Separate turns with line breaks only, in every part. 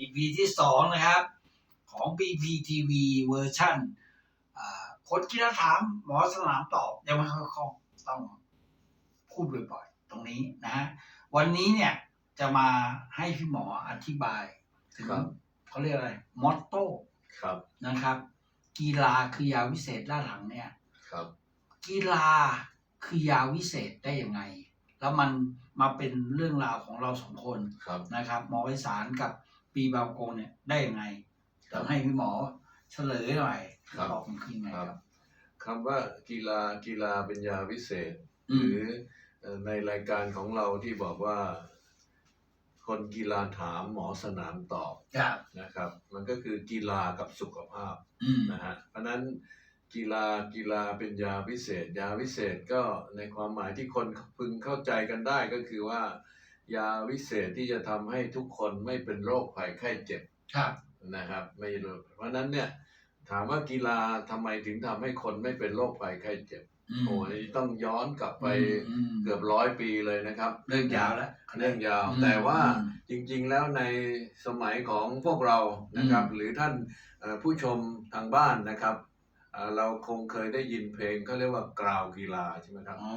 EP ที่สองนะครับ ของ BPTV เวอร์ชันอ่าคนกีฬาถามหมอสนามตอบ ยังไม่ค่อยคล่องต้องพูดบ่อยๆ ตรงนี้นะฮะวันนี้เนี่ยจะมาให้พี่หมออธิบายถึง
ครับ
เขาเรียกอะไร มอตโต้
ครับ
นะครับ กีฬาคือยาวิเศษด้านหลังเนี่ย
ครับ
กีฬาคือยาวิเศษได้ยังไง แล้วมันมาเป็นเรื่องราวของเราสองคน
ครับ
นะครับหมอไพศาลกับ ปีบาวโกงเนี่ยได้ยังไง
ครั
ต้
บ
องให้พี่หมอเฉลยหน่อย
ครับ
บอกมันคือยังไงครับ
คำว่ากีฬากีฬาเป็นยาวิเศษ
อื
ห
ม
รือเอ่อในรายการของเราที่บอกว่า คนกีฬาถามหมอสนามตอบ
ครับ
นะครับ มันก็คือกีฬากับสุขภาพ
อืม
นะฮะเพราะฉะนั้นกีฬากีฬาเป็นยาวิเศษ ยาวิเศษก็ในความหมายที่คนพึงเข้าใจกันได้ก็คือว่า ยาวิเศษที่จะทำให้ทุกคนไม่เป็นโรคภัยไข้เจ็บ
ครับ
นะครับ ไม่รู้เพราะฉะนั้นเนี่ยถามว่ากีฬาทำไมถึงทำให้คนไม่เป็นโรคภัยไข้เจ็บ
อืม
โอ้ยต้องย้อนกลับไป
อืม
เกือบร้อยปีเลยนะครับ
เรื่องยาวแล้ว
เรื่องยาว
อืม
แต่ว่า
อืม
จริงๆแล้วในสมัยของพวกเรานะครับ
อืม
หรือท่านเอ่อผู้ชมทางบ้านนะครับ เอ่อเราคงเคยได้ยินเพลงเขาเรียกว่ากราวกีฬาใช่ไหมครับ
อ๋อ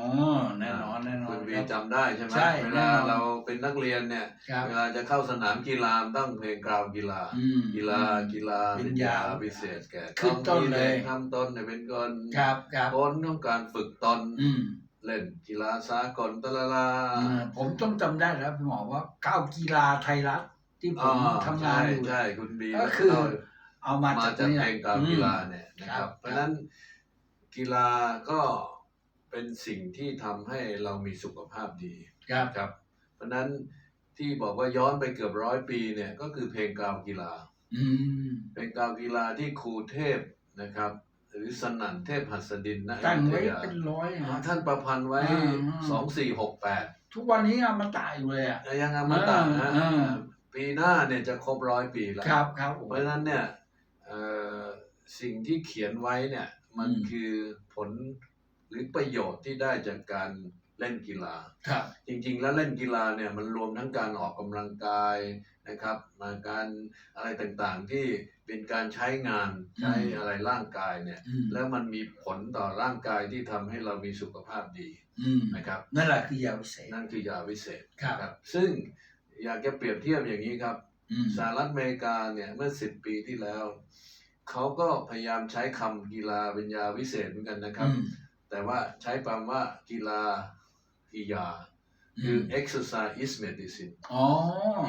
แน่นอนแน่นอ
คุ
น
ณวี
ครับ
จำได้ใช่ไหม
ใช่
เว
แน่
ลาน
อน
เราเป็นนักเรียนเนี่ย
ครับ
เวลาจะเข้าสนามกีฬาต้องเพลงกราวกีฬา
อืม
กีฬากีฬา
เป็
เป็นน
ยายา
พิเศษแก่
ขึ้นต้นเลย
ทำต้นเนี่ยเป็นคน
ครับครับ
คนต้องการฝึกตน
อืม
เล่นกีฬาสากลตะละลา
อ่าผมต้องจำได้แล้วพี่หมอว่าก้าวกีฬาไทยรัฐที่ผม
อ๋อ
ทำงานอยู่
ใช่ใช่คุณบี
ก็คือ
เอา
เอามา
มา
จาก
จาก
นี่
เพ
แห
ล
ละ
งกราวกีฬาเนี่ยนะค
ครั
รับ
บ
เพราะฉะนั้นกีฬาก็เป็นสิ่งที่ทำให้เรามีสุขภาพดี
ครับ
ครับ เพราะฉะนั้นที่บอกว่าย้อนไปเกือบร้อยปีเนี่ยก็คือเพลงกราวกีฬา
อืม
เป็นกราวกีฬาที่ครูเทพนะครับ หรือสนั่นเทพหัสดินนะ
ตั้งไว้
อยุธยา
เป็นร้อย
อ๋อ
นะ
ท่านประพันธ์ไว้
อืม
สองสี่หกแปด
ทุกวันนี้เอามาตายอยู่เลยอะ
ยังอมตะนะ
อ่า
ปีหน้าเนี่ยจะครบร้อยปีแล้ว
ครับครับผม
เพราะฉะนั้นเนี่ยเอ่อ สิ่งที่เขียนไว้เนี่ย มัน
อืม
คือผลหรือประโยชน์ที่ได้จากการเล่นกีฬา
ครับ
จริงๆ แล้วเล่นกีฬาเนี่ยมันรวมทั้งการออกกำลังกายนะครับ มาการอะไรต่างๆที่เป็นการใช้งานใช้อะไรร่างกายเนี่ย
อืม
แล้วมันมีผลต่อร่างกายที่ทำให้เรามีสุขภาพดี
อืม
นะครับ
นั่นแหละคือยาวิเศษ
นั่นคือยาวิเศษ
ครับ
ครับซึ่งอยากจะเปรียบเทียบอย่างนี้ครับ
อืม
สหรัฐอเมริกาเนี่ยเมื่อสิบปีที่แล้ว เขาก็พยายามใช้คำกีฬาเป็นยาวิเศษเหมือนกันนะครับ
อืม
แต่ว่าใช้คำว่ากีฬาคือยาคือ exercise is medicine
อ๋อ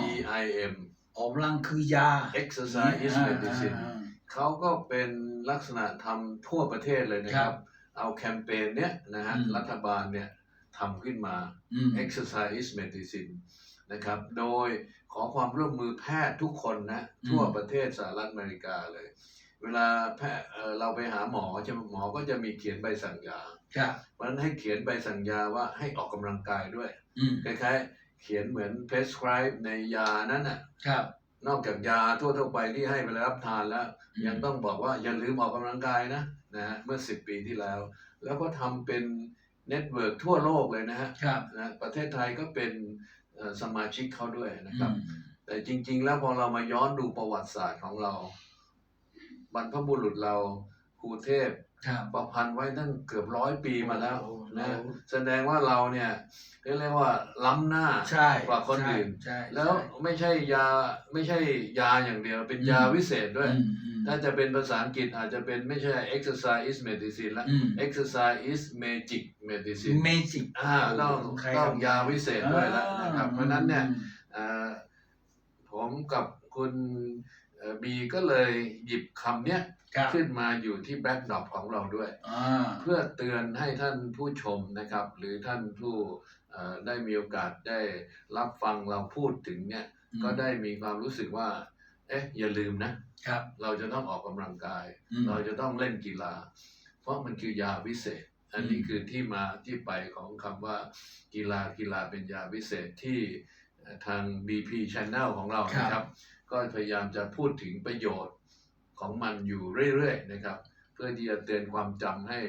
E I M
ออกกำลังคือยา
exercise is
อ่า
medicine
อ่า
เขาก็เป็นลักษณะทำทั่วประเทศเลยนะค
ครั
รับ
บ
เอาแคมเปญเนี้ยนะฮะ
อืม
รัฐบาลเนี่ยทำขึ้นมา
อืม
exercise is medicine นะครับ โดย ขอความร่วมมือแพทย์ทุกคนนะ
อืม
ทั่วประเทศสหรัฐอเมริกาเลย เวลาแพทย์เอ่อเราไปหาหมอใช่ไหมหมอก็จะมีเขียนใบสั่งยา
ครับ
เพราะฉะนั้นให้เขียนใบสั่งยาว่าให้ออกกำลังกายด้วย
อืม
คล้ายๆเขียนเหมือน prescribe ในยานั้นน่ะ
ครับ
นอกจากยาทั่วๆไปที่ให้ไปรับทานแล้ว
อืม
ยังต้องบอกว่าอย่าลืมออกกำลังกายนะนะฮะเมื่อ10ปีที่แล้ว แล้วก็ทำเป็นเน็ตเวิร์กทั่วโลกเลยนะฮะ
ครับ
นะประเทศไทยก็เป็นเอ่อ สมาชิกเขาด้วยนะ
อื
ครับ
ม
แต่จริง ๆ แล้วพอเรามาย้อนดูประวัติศาสตร์ของเรา บรรพบุรุษเราครูเทพ
ครับ
ประพันธ์ไว้ตั้งเกือบร้อยปีมาแล้ว
โอ้โห
นะ
เรา
แสดงว่าเราเนี่ยเรียกว่าล้ำหน้า
ใช่
กว่าคนอื่น
ใช่ใช่
แล้วไม่ใช่ยาไม่ใช่ยาอย่างเดียว เป็น
อืม
ยาวิเศษด้วย
อืมอืม
ถ้าจะเป็นภาษาอังกฤษอาจจะเป็นไม่ใช่ exercise is medicine ละ
อืม
exercise is magic medicine
เมจิก
อ่าต้อง
ใคร
ต้อง
ทำ
ยาวิเศษด้วยแล้วนะครับ เพราะฉะนั้นเนี่ยอ่าผมกับคุณเอ่อ บีก็เลยหยิบคำเนี้ย
ครับ
ขึ้นมาอยู่ที่แบ็กดรอปของเราด้วย
อ่า
เพื่อเตือนให้ท่านผู้ชมนะครับ หรือท่านผู้เอ่อได้มีโอกาสได้รับฟังเราพูดถึงเนี่ยก็ได้มีความรู้สึกว่า เอ๊ะ อย่าลืมนะ
ครับ
เราจะต้องออกกำลังกาย
อืม
เราจะต้องเล่นกีฬา เพราะมันคือยาวิเศษ อันนี้
อืม
คือที่มาที่ไปของคำว่ากีฬากีฬาเป็นยาวิเศษที่เอ่อ ทาง BP Channel ของเรานะครับ ก็พยายามจะพูดถึงประโยชน์ของมันอยู่เรื่อยๆนะครับ เพื่อที่จะเตือนความจำให้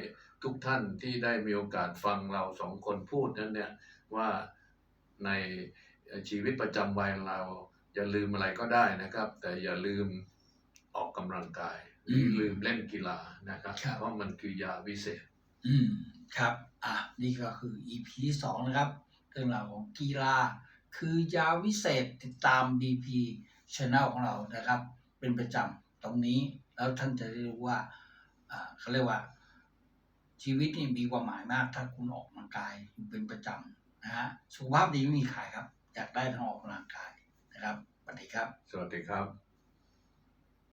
ทุกท่านที่ได้มีโอกาสฟังเราสองคนพูดนั้นเนี่ยว่าในชีวิตประจำวันเราอย่าลืมอะไรก็ได้นะครับ แต่อย่าลืมออกกำลังกายหรือลืมเล่นกีฬานะครับเพราะมันคือยาวิเศษ
อืมครับ อะนี่ก็คือ EP ที่สองนะครับ เรื่องราวของกีฬา คือยาวิเศษติดตาม BP Channel ของเรานะครับ เป็นประจำตรงนี้แล้วท่านจะได้รู้ว่าอ่าเขาเรียกว่า ชีวิตนี่มีความหมายมาก ถ้าคุณออกกำลังกายเป็นประจำนะฮะสุขภาพดีไม่มีขายครับ อยากได้ทั้งออกกำลังกายนะครับสวัสดีครับ
สวัสดีครับ